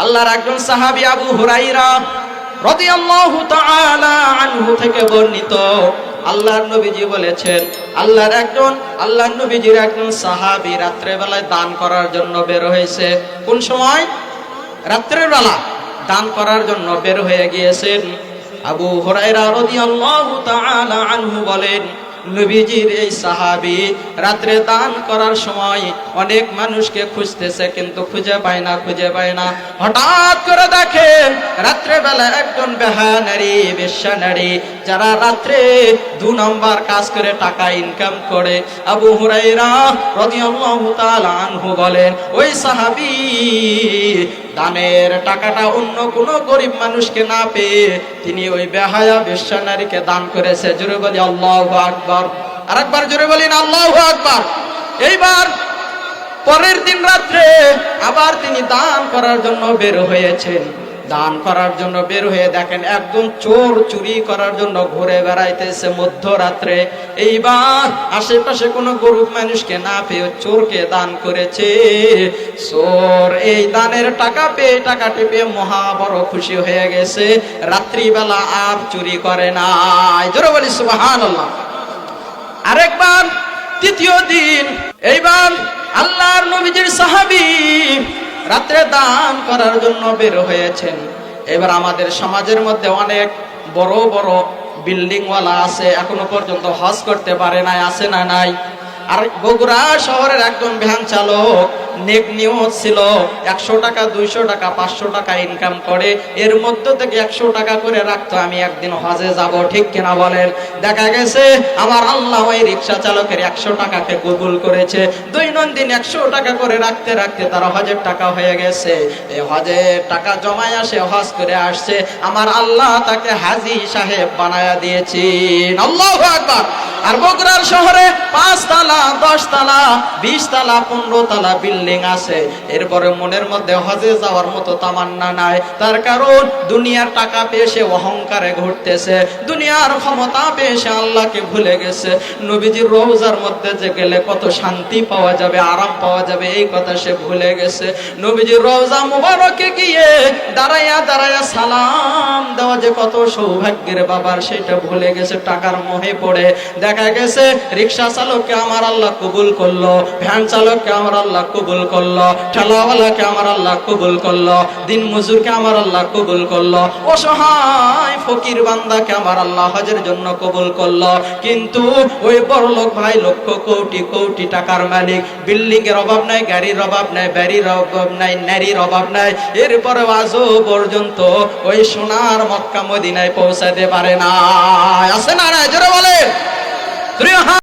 আল্লাহর একজন সাহাবী আবু হুরাইরা রাদিয়াল্লাহু তাআলা আনহু থেকে বর্ণিত। আল্লাহর নবীজি বলেছেন, আল্লাহর একজন, আল্লাহর নবীজির একজন সাহাবী রাত্রে বেলায় দান করার জন্য বের হয়েছে। কোন সময়? রাত্রের বেলা দান করার জন্য বের হয়ে গিয়েছেন। আবু হুরায়রা রাদিয়াল্লাহু তাআলা আনহু বলেন নবীজির এই সাহাবি রাত্রে দান করার সময় অনেক মানুষকে খুঁজতেছে, কিন্তু খুঁজে পায় না, খুঁজে পায় না। হঠাৎ করে দেখে রাত্রে বেলা একজন বেহা নারী, বেশ্যা নারী, যারা রাত্রে দু নম্বর কাজ করে টাকা ইনকাম করে। আবু হুরাইরা বলেন, ওই সাহাবি দানের টাকাটা অন্য কোনো গরিব মানুষকে না পেয়ে তিনি ওই বেহায়া বেশ্যা নারীকে দান করেছে। জোরে বলি, আল্লাহু আরেকবার জোরে বলিন, আল্লাহ আকবার। এইবার পরের দিন রাত্রে আবার তিনি দান করার জন্য বের হয়েছেন। দান করার জন্য বের হয়ে দেখেন একজন চোর চুরি করার জন্য ঘুরে বেড়াইতেছে মধ্যরাত্রে। এইবার আশেপাশে কোনো গরিব মানুষকে না পেয়ে চোরকে দান করেছে। চোর এই দানের টাকা পেয়ে টাকাটি পেয়ে মহা বড় খুশি হয়ে গেছে। রাত্রিবেলা আর চুরি করে নাই। জোরে বলি, সুবহানাল্লাহ। আরেকবার তৃতীয় দিন। এইবার আল্লাহর নবীজির সাহাবি রাত্রে দান করার জন্য বের হয়েছেন। এবার আমাদের সমাজের মধ্যে অনেক বড় বড় বিল্ডিংওয়ালা আছে, এখনও পর্যন্ত হজ করতে পারে নাই, আছে না নাই। আর বগুড়া শহরের একজন ভ্যান চালক নেক নিয়ত ছিল। একশো টাকা, দুইশো টাকা, পাঁচশো টাকা ইনকাম করে। এর মধ্য থেকে একশো টাকা করে রাখতো, আমি একদিন হজে যাব, ঠিক কিনা বলেন? দেখা গেছে, আমার আল্লাহ ওই রিক্সা চালকের একশো টাকাকে কবুল করেছে। দৈনন্দিন একশো টাকা করে রাখতে রাখতে তার হজের টাকা হয়ে গেছে। এই হজের টাকা জমায় আসে, হজ করে আসছে। আমার আল্লাহ তাকে হাজি সাহেব বানায়া দিয়েছেন। আল্লাহ আকবার! আর বগুড়ার শহরে পাঁচ তালা দশ তালা বিশ তালা পনেরো তালা বিল্ডিং আছে। এরপরে মনের মধ্যে হজে যাওয়ার মতো তামান্না নাই। তার কারণ দুনিয়ার টাকা পেয়ে সে অহংকারে ঘুরতেছে। দুনিয়ার ক্ষমতা পেয়ে সে আল্লাহকে ভুলে গেছে। নবীজির রোজার মধ্যে যে গেলে কত শান্তি পাওয়া যাবে, আরাম পাওয়া যাবে, এই কথা সে ভুলে গেছে। নবীজির রোজা মুবারকে গিয়ে দাঁড়াইয়া দাঁড়াইয়া সালাম দেওয়া যে কত সৌভাগ্যের বাবার সেটা ভুলে গেছে, টাকার মোহে পড়ে। দেখা গেছে, রিক্সা চালককে আমার আল্লাহ কবুল করল, ভ্যান চালককে আমার আল্লাহ কবুল করল, ঠেলাওয়ালাকে আমার আল্লাহ কবুল করল, দিন মজুরকে আমার আল্লাহ কবুল করল, অসহায় ফকির বান্দাকে আমার আল্লাহ হজের জন্য কবুল করল। কিন্তু ওই বড় লোক ভাই লক্ষ কোটি কোটি টাকার মালিক বিল্ডিং এর অভাব নাই, গাড়ির অভাব নাই, বাড়ির অভাব নাই, নারীর অভাব নাই এরপরে আজও পর্যন্ত ওই সোনার মক্কা মদিনায় পৌঁছাতে পারে না আছে না 노래하